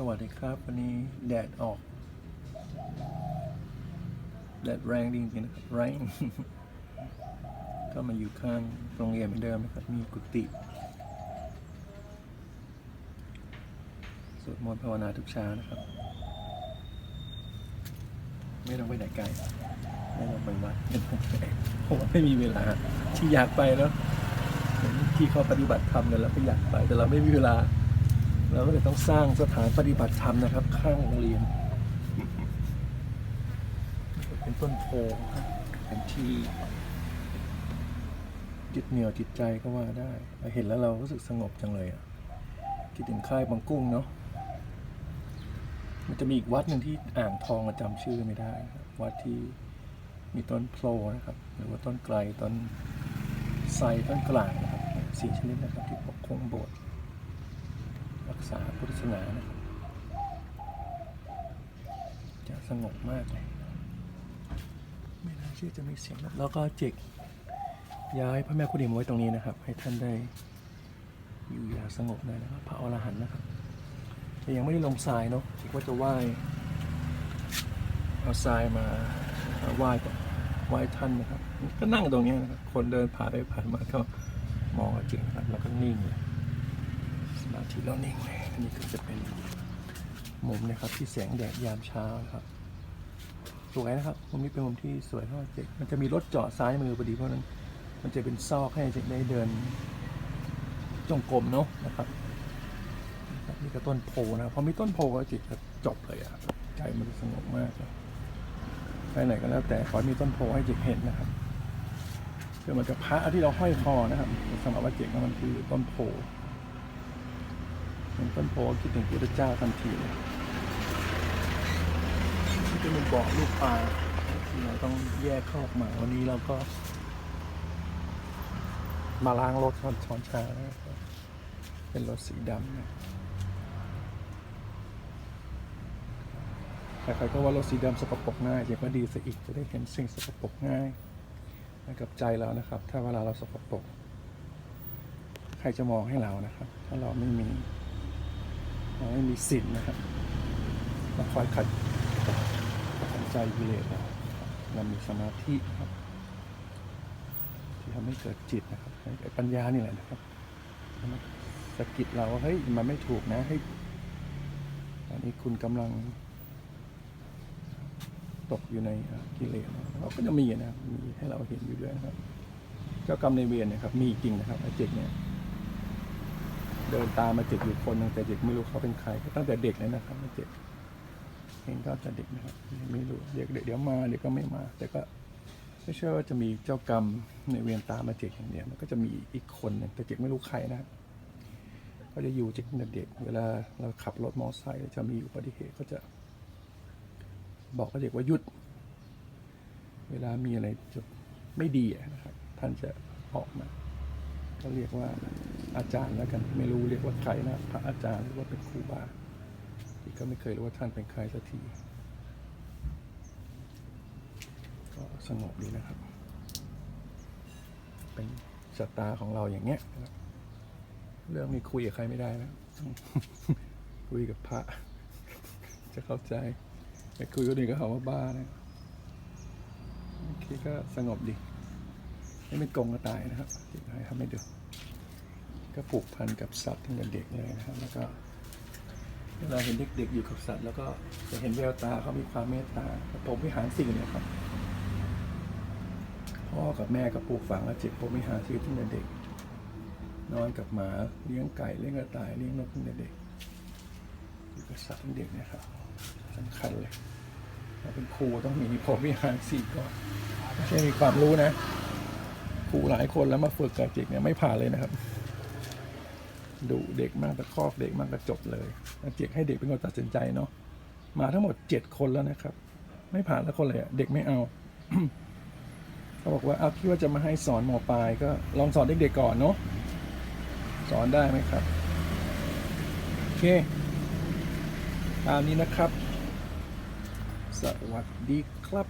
สวัสดีครับ วันนี้แดดออก แดดแรงจริงๆนะครับแรง ก็มาอยู่ข้างโรงเรียนเหมือนเดิมนะครับ มีกุฏิสวดมนต์ภาวนาทุกเช้านะครับ ไม่ต้องไปไหนไกลไม่ต้องไปวัดไม่ต้องไปเพราะว่าไม่มีเวลาที่อยากไปแล้วที่เขาปฏิบัติธรรมกันแล้วก็อยากไปแต่เราไม่มีเวลา เราก็เลยต้องสร้างสถานปฏิบัติธรรมนะครับ ข้างโรงเรียน เป็นต้นโพครับเป็นที่ยึดเหนียวจิตใจก็ว่าได้เเห็นแล้วเรารู้สึกสงบจังเลยอะคิดถึงค่ายบางกุ้งเนาะมันจะมีอีกวัดหนึ่งที่อ่างทองจำชื่อไม่ได้ วัดที่มีต้นโพลนะครับ หรือว่าต้นไกลต้นไทรต้นกลางนะครับสี่ชนิดนะครับที่ปกคลุมโบสถ์ รักษาพุทธศาสนานะครับจะสงบมากเลยไม่น่าเชื่อจะมีเสียงนะแล้วก็จิกย้ายพระแม่คุณอิมไว้ตรงนี้นะครับ ให้ท่านได้อยู่อย่างสงบเลยนะครับ พระอรหันต์นะครับแต่ยังไม่ได้ลงทรายเนาะจิกว่าจะไหว้เอาทรายมาไหว้ก่อนไหว้ท่านนะครับ ก็นั่งตรงเนี้ยนะครับ คนเดินผ่านไปผ่านมาก็มองจิกนะครับ แล้วก็นิ่งเลยส มาธิเรานิ่งเลยอันนี้ก็จะเป็นมุมนะครับที่แสงแดดยามเช้านะครับ สวยนะครับมุมนี้เป็นมุมที่สวยมากเจ๊มันจะมีรถจอดซ้ายมือพอดีเพราะนั้น มันจะเป็นซอกให้เจ๊ได้เดินจงกรมเนาะนะครับนี่ก็ต้นโพนะครับพอมีต้นโพก็จิตก็จบเลยอะใจมันสงบมากเลยไปไหนก็แล้วแต่ขอให้มีต้นโพให้จิตเห็นนะครับคือมันกับพระที่เราห้อยคอนะครับสำหรับว่าเจ๊กมันคือต้นโพ เห็นต้นโพคิดถึงพระพุทธเจ้าทันทีเลยที่จะเป็นบ่อลูกปลาที่เราต้องแยกเข้าออกมา วันนี้เราก็ มาล้างรถช้อนช้อนชาเป็นรถสีดำนะใครๆก็ว่ารถสีดำสกปรกง่ายเดี๋ยวก็ดีซะอีกจะได้เห็นสิ่งสกปรกง่ายกับใจเรานะครับ ถ้าเวลาเราสกปรกใครจะมองให้เรานะครับ ถ้าเราไม่มี ไม่มีศีลนะครับเราคอยขัดขัดใจกิเลสเราเรามีสมาธิครับ ที่ทำให้เกิดจิตนะครับไอ้ปัญญานี่แหละนะครับมันสะกิดเราว่าเฮ้ยมันไม่ถูกนะเฮ้ยตอนนี้คุณกำลัง ตกอยู่ในกิเลสเราก็จะมีนะมีให้เราเห็นอยู่ด้วยนะครับ เจ้ากรรมในายเวรเนะครับ มีจริงนะครับไอ้เจ็กเนี่ย เดินตามมาเจ็กอยู่คนหนึงแต่เด็กไม่รู้เขาเป็นใครตั้งแต่เด็กเลยนะครับเจ็กเห็นก็แต่เด็กนะครับไม่รู้เด็กเดี๋ยวมาเดี๋ยวก็ไม่มา แต่ก็ไม่เชื่อว่าจะมีเจ้ากรรมในเวรตามมาเจ็กอย่างเดียวมันก็จะมีอีกคนหนึ่งแต่เจ็กไม่รู้ใครนะครับก็จะอยู่เจ็กตั้งแต่เด็ก เวลาเราขับรถมอเตอร์ไซค์จะมีอุบัติเหตุก็จะบอกกับเด็กว่าหยุด เวลามีอะไรจะไม่ดีนะครับท่านจะออกมา ก็เรียกว่า อาจารย์แล้วกันไม่รู้เรียกว่าใครนะพระอาจารย์หรือว่าเป็นครูบาที่ก็ไม่เคยรู้ว่าท่านเป็นใครสักทีก็สงบดีนะครับ เป็นสตาของเราอย่างเงี้ยเรื่องนี้คุยกับใครไม่ได้นะต้องคุยกับพระ จะเข้าใจไปคุยกับคนอื่นก็หาว่าบ้านะโอเคก็สงบดี ไม่เป็นกงก็ตายนะครับเดี๋ยวให้ทำให้ดู ก็ผูกพันกับสัตว์ตั้งแต่เด็กเลยนะครับ แล้วก็เวลาเห็นเด็กๆอยู่กับสัตว์ แล้วก็จะเห็นแววตาเขามีความเมตตาผมวิหารสิ่งเนี่ยครับ พ่อกับแม่ก็ปลูกฝังและจิตผมวิหารชีวิตตั้งแต่เด็ก นอนกับหมาเลี้ยงไก่เลี้ยงกระต่ายเลี้ยงนกตั้งแต่เด็กอยู่กับสัตว์ตั้งเด็กนะครับสำคัญเลยเราเป็นครูต้องมีผมวิหารสี่ก่อนไม่ใช่มีความรู้นะครูหลายคนแล้วมาฝึกกับเด็กเนี่ยไม่ผ่านเลยนะครับ ดุเด็กมากตะคอกเด็กมากกระจบเลยเด็กให้เด็กเป็นคนตัดสินใจเนาะมาทั้งหมดเจ็ดคนแล้วนะครับ ไม่ผ่านแล้วคนเลยอะเด็กไม่เอาเขาบอกว่าเอาคิดว่าจะมาให้สอนหมอปลายก็ลองสอนเด็กๆก่อนเนาะสอนได้ไหมครับโอเคตามนี้นะครับ สวัสดีครับ